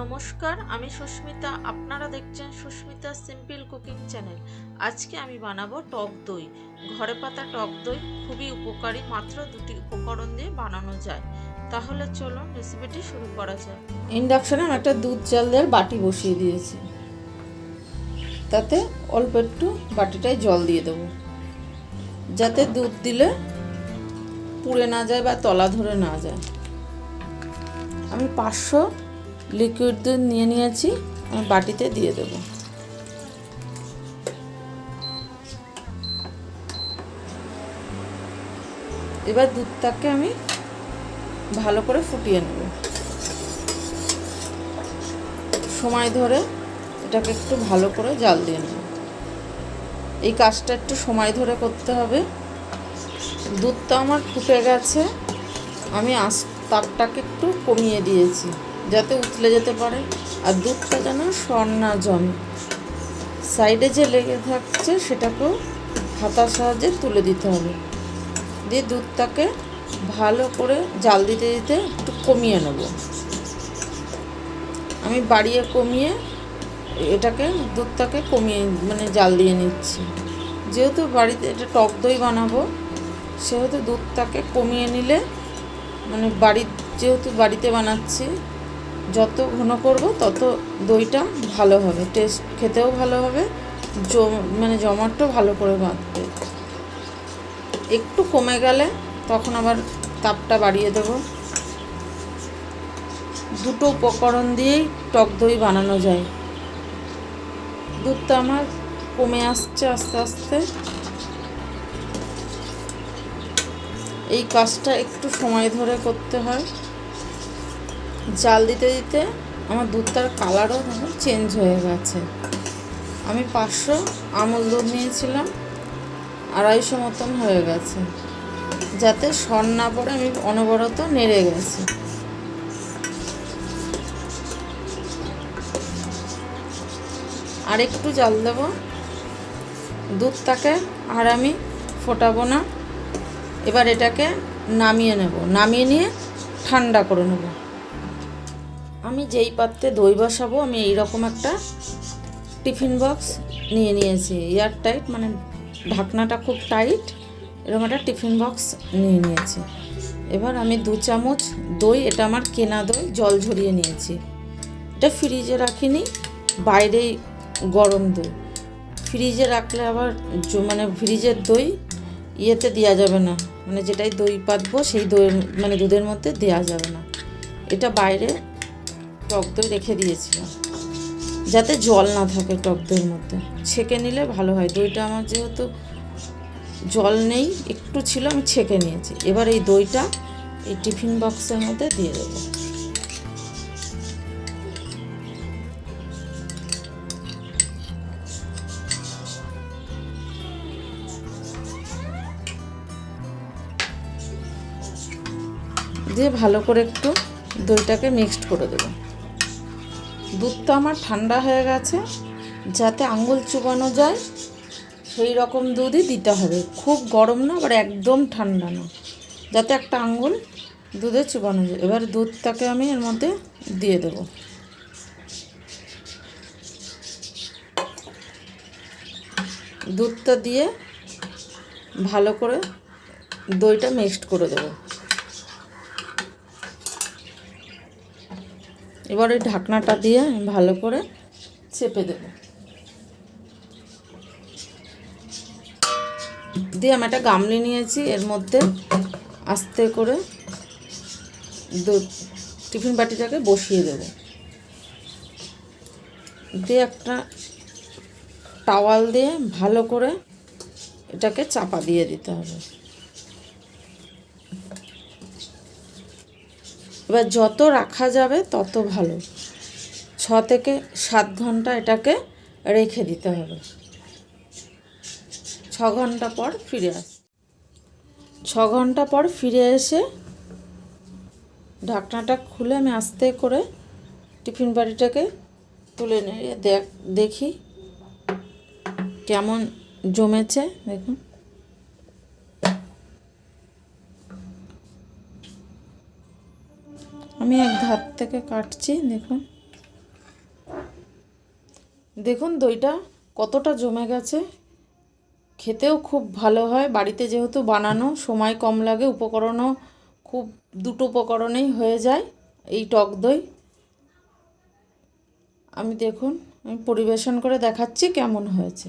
নমস্কার, আমি সুস্মিতা। আপনারা দেখছেন সুস্মিতা সিম্পল কুকিং চ্যানেল। আজকে আমি বানাবো টক দই। ঘরে পাতা টক দই খুবই উপকারী, মাত্র দুটি উপকরণ দিয়ে বানানো যায়। তাহলে চলুন রেসিপিটি শুরু করা যাক। ইন্ডাকশানে আমি একটা দুধ চাল দেওয়ার বাটি বসিয়ে দিয়েছি। তাতে অল্প একটু বাটিটায় জল দিয়ে দেবো। যাতে দুধ দিলে পুড়ে না যায় বা তলা ধরে না যায়। আমি পাঁচশো লিকুইড দুধ নিয়ে নিয়েছি, আমি বাটিতে দিয়ে দেব। এবার দুধটাকে আমি ভালো করে ফুটিয়ে নেব। সময় ধরে এটাকে একটু ভালো করে জাল দিয়ে নেব। এই কাজটা একটু সময় ধরে করতে হবে। দুধটা আমার ফুটে গেছে, আমি আস তাপটাকে একটু কমিয়ে দিয়েছি। যাতে উতলে যেতে পারে। আর দুধটা যেন সর না জমে। সাইডে যে লেগে থাকছে, সেটাকেও হাতার সাহায্যে তুলে দিতে হবে। দিয়ে দুধটাকে ভালো করে জাল দিতে দিতে একটু কমিয়ে নেব। আমি বাড়িয়ে কমিয়ে এটাকে, দুধটাকে কমিয়ে মানে জাল দিয়ে নিচ্ছি। যেহেতু বাড়িতে এটা টক দই বানাবো, সেহেতু দুধটাকে কমিয়ে নিলে মানে বাড়ির, যেহেতু বাড়িতে বানাচ্ছি যত ঘন করব, তত দইটা ভালো হবে। টেস্ট খেতেও ভালো হবে। জম মানে জমাটও ভালো করে বাঁধবে। একটু কমে গেলে তখন আবার তাপটা বাড়িয়ে দেব। দুটো উপকরণ দিয়েই টক দই বানানো যায়। দুধটা আমার কমে আসছে আস্তে আস্তে। এই কাজটা একটু সময় ধরে করতে হয়। জাল দিতে দিতে আমার দুধটার কালারও দেখো চেঞ্জ হয়ে গেছে। আমি পাঁচশো আমুল দুধ নিয়েছিলাম, আড়াইশো মতন হয়ে গেছে। যাতে সর না পড়ে, আমি অনবরত নেড়ে গেছি। আর একটু জাল দেব। দুধটাকে আর আমি ফোটাবো না। এবার এটাকে নামিয়ে নেব। নামিয়ে নিয়ে ঠান্ডা করে নেব। আমি যেই পাত্রে দই বসাবো, আমি এইরকম একটা টিফিন বক্স নিয়ে নিয়েছি। এয়ার টাইট মানে ঢাকনাটা খুব টাইট, এরকম একটা টিফিন বক্স নিয়ে নিয়েছি। এবার আমি দু চামচ দই, এটা আমার কেনা দই, জল ঝরিয়ে নিয়েছি। এটা ফ্রিজে রাখিনি, বাইরেই গরম দই। ফ্রিজে রাখলে আবার মানে ফ্রিজের দই ইয়েতে দেওয়া যাবে না। মানে যেটাই দই পাতবো, সেই দইয়ের মানে দুধের মধ্যে দেওয়া যাবে না। এটা বাইরে টক দই রেখে দিয়েছিলাম যাতে জল না থাকে টক দইয়ের মধ্যে। ছেঁকে নিলে ভালো হয়। দইটা আমার যেহেতু জল নেই, একটু ছিল, আমি ছেঁকে নিয়েছি। এবার এই দইটা এই টিফিন বক্সের মধ্যে দিয়ে দেবো। দিয়ে ভালো করে একটু দইটাকে মিক্সড করে দেবো। দুধটা আমার ঠান্ডা হয়ে গেছে, যাতে আঙুল চুবানো যায়, সেই রকম দুধই দিতে হবে। খুব গরম না, আবার একদম ঠান্ডা না, যাতে একটা আঙুল দুধে চুবানো যায়। এবার দুধটাকে আমি এর মধ্যে দিয়ে দেবো। দুধটা দিয়ে ভালো করে দইটা মিক্সড করে দেবো। এবার এই ঢাকনাটা দিয়ে আমি ভালো করে চেপে দেব। দিয়ে আমি একটা গামলি নিয়েছি, এর মধ্যে আস্তে করে টিফিন বাটিটাকে বসিয়ে দেব। দিয়ে একটা টাওয়াল দিয়ে ভালো করে এটাকে চাপা দিয়ে দিতে হবে। এবার যত রাখা যাবে, তত ভালো। ছ থেকে সাত ঘণ্টা এটাকে রেখে দিতে হবে। ছ ঘণ্টা পর ফিরে আস। ছ ঘণ্টা পর ফিরে এসে ঢাকনাটা খুলে আমি আস্তে করে টিফিন বাড়িটাকে তুলে নিয়ে দেখ কেমন জমেছে, দেখুন। আমি এক ধার থেকে কাটছি, দেখুন। দেখুন দইটা কতটা জমে গেছে। খেতেও খুব ভালো হয়। বাড়িতে যেহেতু বানানো, সময় কম লাগে, উপকরণও খুব দুটো উপকরণেই হয়ে যায় এই টক দই। আমি দেখুন, আমি পরিবেশন করে দেখাচ্ছি কেমন হয়েছে।